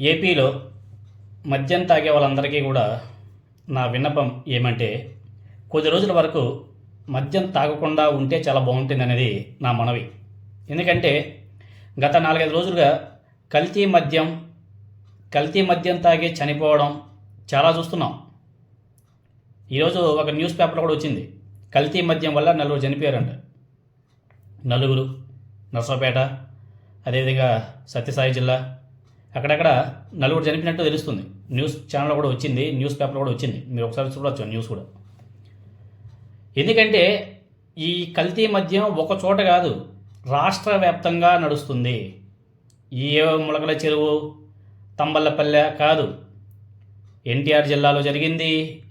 ఏపీలో మద్యం తాగే వాళ్ళందరికీ కూడా నా విన్నపం ఏమంటే కొద్ది రోజుల వరకు మద్యం తాగకుండా ఉంటే చాలా బాగుంటుంది అనేది నా మనవి. ఎందుకంటే గత నాలుగైదు రోజులుగా కల్తీ మద్యం కల్తీ మద్యం తాగి చనిపోవడం చాలా చూస్తున్నాం. ఈరోజు ఒక న్యూస్ పేపర్ కూడా వచ్చింది. కల్తీ మద్యం వల్ల నలుగురు చనిపోయారంట. నలుగురు నర్సపేట అదేవిధంగా సత్యసాయి జిల్లా అక్కడక్కడ నలుగురు చనిపోయినట్టు తెలుస్తుంది. న్యూస్ ఛానల్ కూడా వచ్చింది న్యూస్ పేపర్ కూడా వచ్చింది. మీరు ఒకసారి చూడవచ్చు న్యూస్ కూడా. ఎందుకంటే ఈ కల్తీ మద్యం ఒక చోట కాదు రాష్ట్ర వ్యాప్తంగా నడుస్తుంది ఏ ములకల చెరువు తంబల్లపల్లె కాదు. ఎన్టీఆర్ జిల్లాలో జరిగింది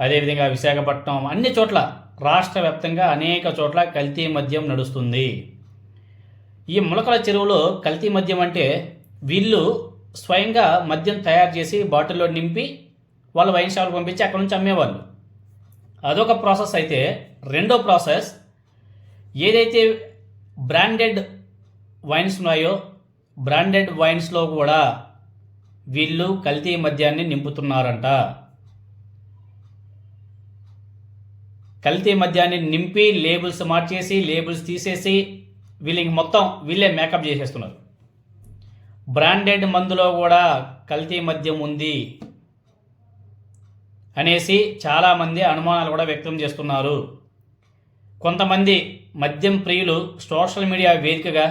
అదేవిధంగా విశాఖపట్నం అన్ని చోట్ల రాష్ట్ర వ్యాప్తంగా అనేక చోట్ల కల్తీ మద్యం నడుస్తుంది. ఈ ములకల చెరువులో కల్తీ మద్యం అంటే వీళ్ళు స్వయంగా మద్యం తయారు చేసి బాటిల్లో నింపి వాళ్ళ వైన్ షాప్కి పంపించి అక్కడ నుంచి అమ్మేవాళ్ళు. అదొక ప్రాసెస్ అయితే. రెండో ప్రాసెస్ ఏదైతే బ్రాండెడ్ వైన్స్ ఉన్నాయో బ్రాండెడ్ వైన్స్లో కూడా వీళ్ళు కల్తీ మద్యాన్ని నింపుతున్నారంట. కల్తీ మద్యాన్ని నింపి లేబుల్స్ మార్చేసి లేబుల్స్ తీసేసి వీళ్ళకి మొత్తం వీళ్ళే మేకప్ చేసేస్తున్నారు. బ్రాండెడ్ మందులో కూడా కల్తీ మద్యం ఉంది అనేసి చాలామంది అనుమానాలు కూడా వ్యక్తం చేస్తున్నారు. కొంతమంది మద్యం ప్రియులు సోషల్ మీడియా వేదికగా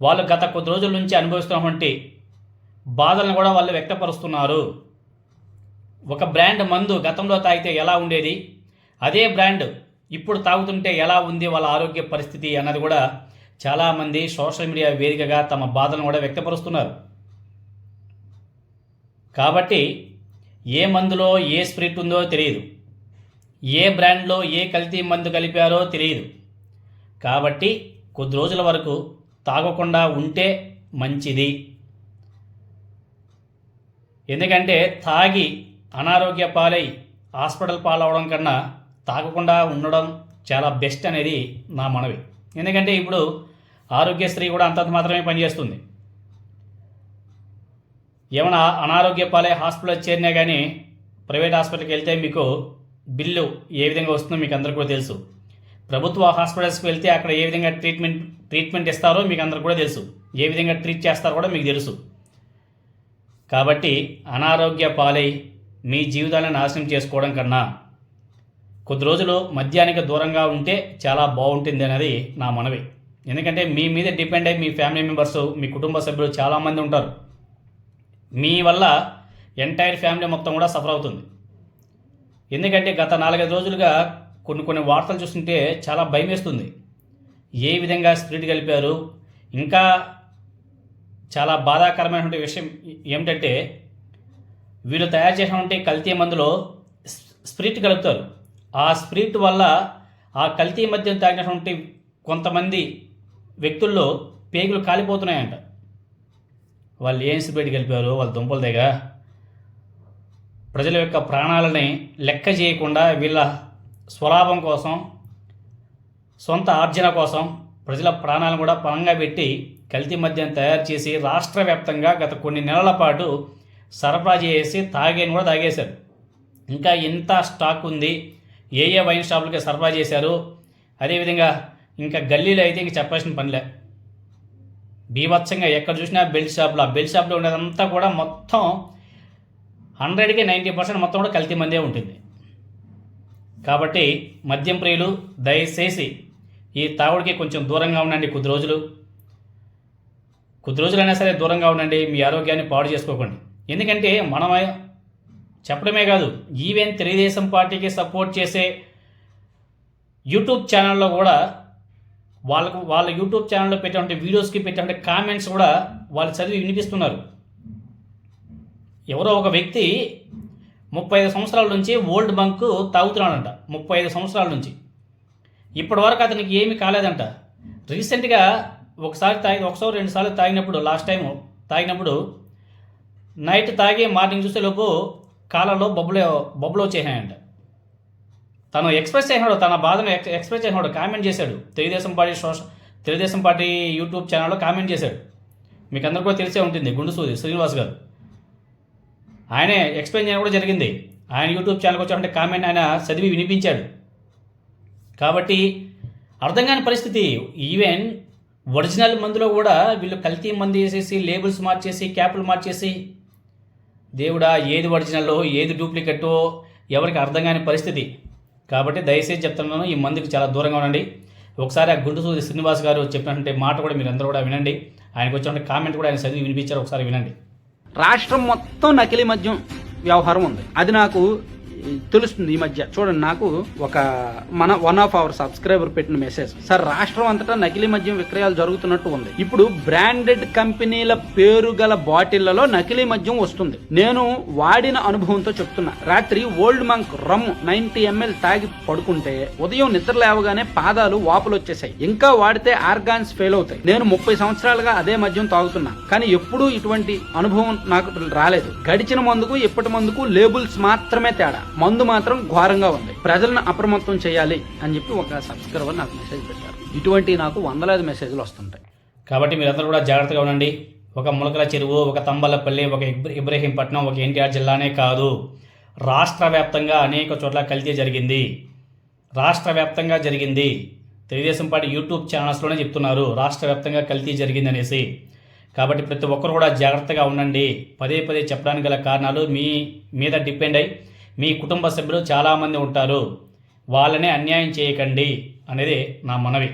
వాళ్ళు గత కొద్ది రోజుల నుంచి అనుభవిస్తున్నటువంటి బాధలను కూడా వాళ్ళు వ్యక్తపరుస్తున్నారు. ఒక బ్రాండ్ మందు గతంలో తాగితే ఎలా ఉండేది? అదే బ్రాండ్ ఇప్పుడు తాగుతుంటే ఎలా ఉంది వాళ్ళ ఆరోగ్య పరిస్థితి అన్నది కూడా చాలామంది సోషల్ మీడియా వేదికగా తమ బాధలను కూడా వ్యక్తపరుస్తున్నారు. కాబట్టి ఏ మందులో ఏ స్ప్రిట్ ఉందో తెలియదు. ఏ బ్రాండ్లో ఏ కల్తీ మందు కలిపారో తెలియదు. కాబట్టి కొద్ది రోజుల వరకు తాగకుండా ఉంటే మంచిది. ఎందుకంటే తాగి అనారోగ్య పాలై హాస్పిటల్ పాలవడం కన్నా తాగకుండా ఉండడం చాలా బెస్ట్ అనేది నా మనవి. ఎందుకంటే ఇప్పుడు ఆరోగ్యశ్రీ కూడా అంతంత మాత్రమే పనిచేస్తుంది. ఏమైనా అనారోగ్య పాలై హాస్పిటల్ చేరినా కానీ ప్రైవేట్ హాస్పిటల్కి వెళ్తే మీకు బిల్లు ఏ విధంగా వస్తుందో మీకు అందరికీ కూడా తెలుసు. ప్రభుత్వ హాస్పిటల్స్కి వెళ్తే అక్కడ ఏ విధంగా ట్రీట్మెంట్ ట్రీట్మెంట్ ఇస్తారో మీకు అందరికి కూడా తెలుసు. ఏ విధంగా ట్రీట్ చేస్తారో కూడా మీకు తెలుసు. కాబట్టి అనారోగ్య పాలై మీ జీవితాన్ని నాశనం చేసుకోవడం కన్నా కొద్ది రోజులు మద్యానికి దూరంగా ఉంటే చాలా బాగుంటుంది అనేది నా మనవి. ఎందుకంటే మీ మీద డిపెండ్ అయ్యి మీ ఫ్యామిలీ మెంబర్స్ మీ కుటుంబ సభ్యులు చాలామంది ఉంటారు. మీ వల్ల ఎంటైర్ ఫ్యామిలీ మొత్తం కూడా సఫర్ అవుతుంది. ఎందుకంటే గత నాలుగైదు రోజులుగా కొన్ని కొన్ని వార్తలు చూస్తుంటే చాలా భయం వేస్తుంది. ఏ విధంగా స్పిరిట్ కలిపారు ఇంకా చాలా బాధాకరమైనటువంటి విషయం ఏమిటంటే వీళ్ళు తయారు చేసినటువంటి కల్తీ మందులో స్పిరిట్ కలుపుతారు. ఆ స్పిరిట్ వల్ల ఆ కల్తీ మద్యం తాగినటువంటి కొంతమంది వ్యక్తుల్లో పేగులు కాలిపోతున్నాయంట. వాళ్ళు ఏం స్పిరిట్ కలిపారు? వాళ్ళ దుంపల దగ్గర ప్రజల యొక్క ప్రాణాలని లెక్క చేయకుండా వీళ్ళ స్వలాభం కోసం సొంత ఆర్జన కోసం ప్రజల ప్రాణాలను కూడా పణంగా పెట్టి కల్తీ మద్యం తయారు చేసి రాష్ట్ర వ్యాప్తంగా గత కొన్ని నెలల పాటు సరఫరా చేసి తాగేని కూడా తాగేశారు. ఇంకా ఎంత స్టాక్ ఉంది. ఏ ఏ వైన్ షాపులకి సరఫరా చేశారు? అదేవిధంగా ఇంకా గల్లీలో అయితే ఇంక చెప్పాల్సిన పనిలే. బీభత్సంగా ఎక్కడ చూసినా బెల్ట్ షాప్లో ఆ బెల్ట్ షాప్లో ఉండేదంతా కూడా మొత్తం హండ్రెడ్కి నైంటీ పర్సెంట్ మొత్తం కూడా కల్తీ మందే ఉంటుంది. కాబట్టి మద్యం ప్రియులు దయచేసి ఈ తాగుడికి కొంచెం దూరంగా ఉండండి కొద్ది రోజులు. కొద్ది రోజులైనా సరే దూరంగా ఉండండి మీ ఆరోగ్యాన్ని పాడు చేసుకోకండి. ఎందుకంటే మనం చెప్పడమే కాదు ఈవెన్ తెలుగుదేశం పార్టీకి సపోర్ట్ చేసే యూట్యూబ్ ఛానల్లో కూడా వాళ్ళకు వాళ్ళ యూట్యూబ్ ఛానల్లో పెట్టినటువంటి వీడియోస్కి పెట్టినటువంటి కామెంట్స్ కూడా వాళ్ళు చదివి వినిపిస్తున్నారు. ఎవరో ఒక వ్యక్తి ముప్పై ఐదు సంవత్సరాల నుంచి ఓల్డ్ బంక్ తాగుతున్నాడంట ముప్పై ఐదు సంవత్సరాల నుంచి. ఇప్పటి వరకు అతనికి ఏమీ కాలేదంట. రీసెంట్గా ఒకసారి తాగి ఒకసారి రెండు సార్లు తాగినప్పుడు లాస్ట్ టైం తాగినప్పుడు నైట్ తాగి మార్నింగ్ చూసేలోపు కాలంలో బొబ్బులు బొబ్బులు వచ్చేసాయంట. తను ఎక్స్ప్రెస్ చేసినాడు తన బాధను ఎక్స్ ఎక్స్ప్రెస్ చేసినాడు కామెంట్ చేశాడు. Telugu Desam party social Telugu Desam party YouTube ఛానల్లో కామెంట్ చేశాడు. మీకు అందరికీ కూడా తెలిసే ఉంటుంది గుండు సూది శ్రీనివాస్ గారు. ఆయనే ఎక్స్ప్లెయిన్ చేయడం కూడా జరిగింది. ఆయన యూట్యూబ్ ఛానల్కి వచ్చామంటే కామెంట్ ఆయన చదివి వినిపించాడు. కాబట్టి అర్థం కాని పరిస్థితి. ఈవెన్ ఒరిజినల్ మందులో కూడా వీళ్ళు కల్తీ మంది వేసేసి లేబుల్స్ మార్చేసి క్యాపులు మార్చేసి దేవుడా ఏది ఒరిజినల్లో ఏది డూప్లికేటో ఎవరికి అర్థం కాని పరిస్థితి. కాబట్టి దయచేసి చెప్తున్నాను ఈ మందుకి చాలా దూరంగా ఉండండి. ఒకసారి ఆ గుండు సూది శ్రీనివాస్ గారు చెప్పినటువంటి మాట కూడా మీరు అందరూ కూడా వినండి. ఆయనకు వచ్చినటువంటి కామెంట్ కూడా ఆయన చదివి వినిపించారు ఒకసారి వినండి. రాష్ట్రం మొత్తం నకిలీ మద్యం వ్యవహారం ఉంది. అది నాకు తెలుస్తుంది ఈ మధ్య. చూడండి నాకు ఒక మన వన్ ఆఫ్ అవర్ సబ్స్క్రైబర్ పెట్టిన మెసేజ్ సార్ రాష్ట్రం అంతటా నకిలీ మద్యం విక్రయాలు జరుగుతున్నట్టు ఉంది. ఇప్పుడు బ్రాండెడ్ కంపెనీల పేరు గల బాటిళ్ళలో నకిలీ మద్యం వస్తుంది. నేను వాడిన అనుభవంతో చెప్తున్నా. రాత్రి Old Monk rum ninety ML తాగి పడుకుంటే ఉదయం నిద్ర లేవగానే పాదాలు వాపులు వచ్చేసాయి ఇంకా వాడితే ఆర్గాన్స్ ఫెయిల్ అవుతాయి. నేను ముప్పై సంవత్సరాలుగా అదే మద్యం తాగుతున్నా. కానీ ఎప్పుడూ ఇటువంటి అనుభవం నాకు రాలేదు. గడిచిన మందుకు ఇప్పటి మందుకు లేబుల్స్ మాత్రమే తేడా. మందు మాత్రం ఘోరంగా ఉంది. ప్రజలను అప్రమత్తం చేయాలి అని చెప్పి ఒక సబ్స్క్రైబర్ నాకు మెసేజ్ పెట్టారు. ఇటువంటి నాకు వందలాది మెసేజ్లు వస్తుంటాయి. కాబట్టి మీరందరూ కూడా జాగ్రత్తగా ఉండండి. ఒక ములకల చెరువు ఒక తంబలపల్లి ఒక ఇబ్రహీంపట్నం ఒక ఎన్టీఆర్ జిల్లానే కాదు. రాష్ట్ర వ్యాప్తంగా అనేక చోట్ల కల్తీ జరిగింది. రాష్ట్ర వ్యాప్తంగా జరిగింది. తెలుగుదేశం పార్టీ యూట్యూబ్ ఛానల్స్లోనే చెప్తున్నారు రాష్ట్ర వ్యాప్తంగా కల్తీ జరిగింది అనేసి. కాబట్టి ప్రతి ఒక్కరు కూడా జాగ్రత్తగా ఉండండి. పదే పదే చెప్పడానికి గల కారణాలు మీ మీద డిపెండ్ అయి మీ కుటుంబ సభ్యులు చాలామంది ఉంటారు. వాళ్ళనే అన్యాయం చేయకండి. అనేది నా మనవి.